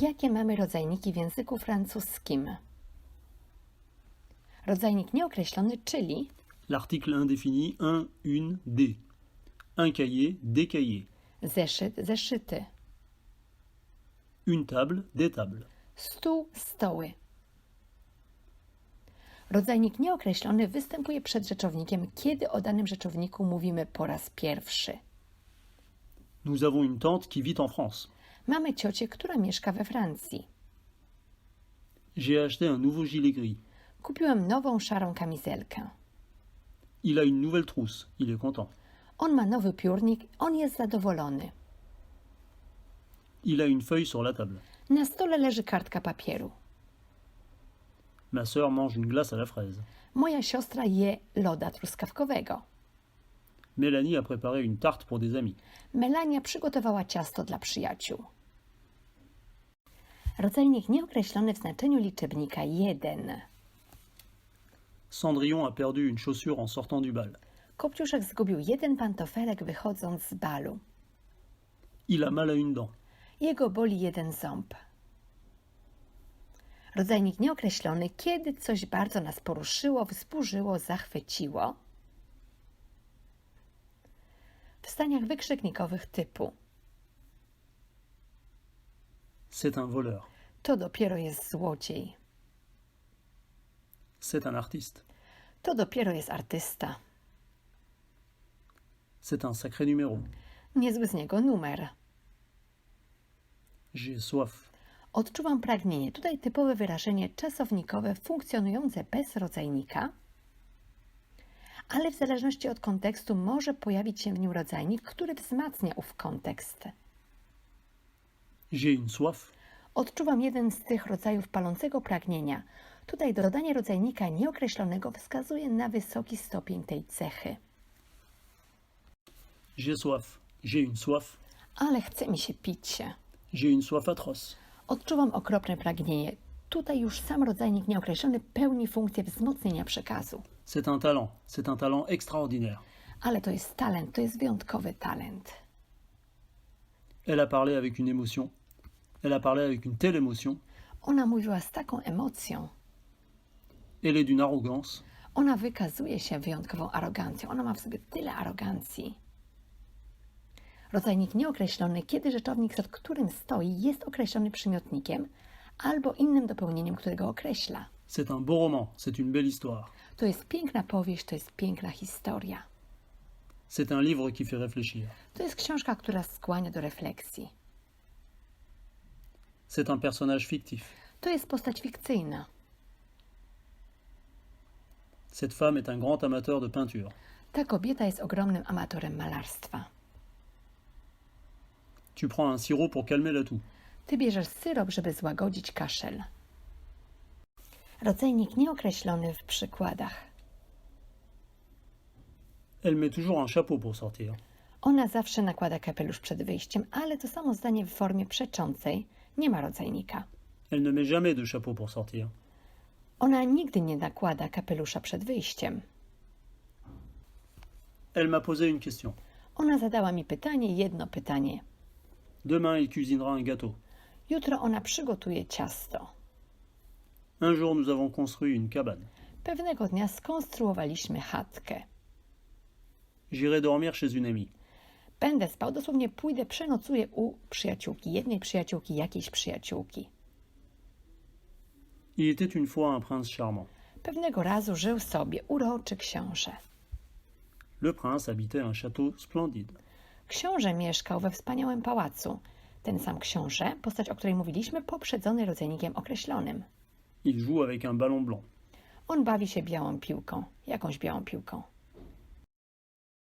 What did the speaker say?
Jakie mamy rodzajniki w języku francuskim? Rodzajnik nieokreślony, czyli L'article indéfini un, une, des. Un cahier, des cahiers. zeszyt, zeszyty, Une table, des tables. stół, stoły. Rodzajnik nieokreślony występuje przed rzeczownikiem, kiedy o danym rzeczowniku mówimy po raz pierwszy. Nous avons une tante qui vit en France. Mamy ciocię, która mieszka we Francji. J'ai acheté un nouveau gilet gris. Kupiłem nową szarą kamizelkę. Il a une nouvelle trousse. Il est content. On ma nowy piórnik, on jest zadowolony. Il a une feuille sur la table. Na stole leży kartka papieru. Ma sœur mange une glace à la fraise. Moja siostra je loda truskawkowego. Mélanie a préparé une tarte pour des amis. Melania przygotowała ciasto dla przyjaciół. Rodzajnik nieokreślony w znaczeniu liczebnika 1. Cendrillon a perdu une chaussure en sortant du bal. Kopciuszek zgubił jeden pantofelek wychodząc z balu. Il a mal à une dent. Jego boli jeden ząb. Rodzajnik nieokreślony, kiedy coś bardzo nas poruszyło, wzburzyło, zachwyciło. W staniach wykrzyknikowych typu C'est un voleur. to dopiero jest złodziej, C'est un artiste. to dopiero jest artysta, C'est un sacré numéro. niezły z niego numer. J'ai soif. Odczuwam pragnienie. Tutaj typowe wyrażenie czasownikowe funkcjonujące bez rodzajnika, ale w zależności od kontekstu może pojawić się w nim rodzajnik, który wzmacnia ów kontekst. Soif. Odczuwam jeden z tych rodzajów palącego pragnienia. Tutaj dodanie rodzajnika nieokreślonego wskazuje na wysoki stopień tej cechy. Une soif. Ale chce mi się pić. Une soif atroce. Odczuwam okropne pragnienie. Tutaj już sam rodzajnik nieokreślony pełni funkcję wzmocnienia przekazu. C'est un talent. C'est un talent extraordinaire. Ale to jest talent, to jest wyjątkowy talent. Elle a parlé avec une émotion. Elle a parlé avec une telle émotion. Ona mówiła z taką emocją. Elle est d'une arrogance. Ona wykazuje się wyjątkową arogancją. Ona ma w sobie tyle arogancji. Rodzajnik nieokreślony, kiedy rzeczownik, przed którym stoi, jest określony przymiotnikiem albo innym dopełnieniem, które go określa. C'est un beau roman. C'est une belle histoire. To jest piękna powieść, to jest piękna historia. C'est un livre qui fait réfléchir. To jest książka, która skłania do refleksji. C'est un personnage fictif. To jest postać fikcyjna. Cette femme est un grand amateur de peinture. Ta kobieta jest ogromnym amatorem malarstwa. Tu prends un sirop pour calmer la toux. Ty bierzesz syrop, żeby złagodzić kaszel. Rodzajnik nieokreślony w przykładach. Elle met toujours un chapeau pour sortir. Ona zawsze nakłada kapelusz przed wyjściem, ale to samo zdanie w formie przeczącej nie ma rodzajnika. Elle ne met jamais de chapeau pour sortir. Ona nigdy nie nakłada kapelusza przed wyjściem. Elle m'a posé une question. Ona zadała mi pytanie, jedno pytanie. Demain, il cuisinera un gâteau. Jutro ona przygotuje ciasto. Un jour, nous avons construit une cabane. Pewnego dnia skonstruowaliśmy chatkę. J'irai dormir chez une amie. Będę spał, dosłownie pójdę, przenocuję u przyjaciółki, jednej przyjaciółki, jakiejś przyjaciółki. Il était une fois un prince charmant. Pewnego razu żył sobie uroczy książę. Le prince habitait un château splendide. Książę mieszkał we wspaniałym pałacu. Ten sam książę, postać o której mówiliśmy, poprzedzony rodzajnikiem określonym. Il joue avec un ballon blanc. On bawi się białą piłką, jakąś białą piłką.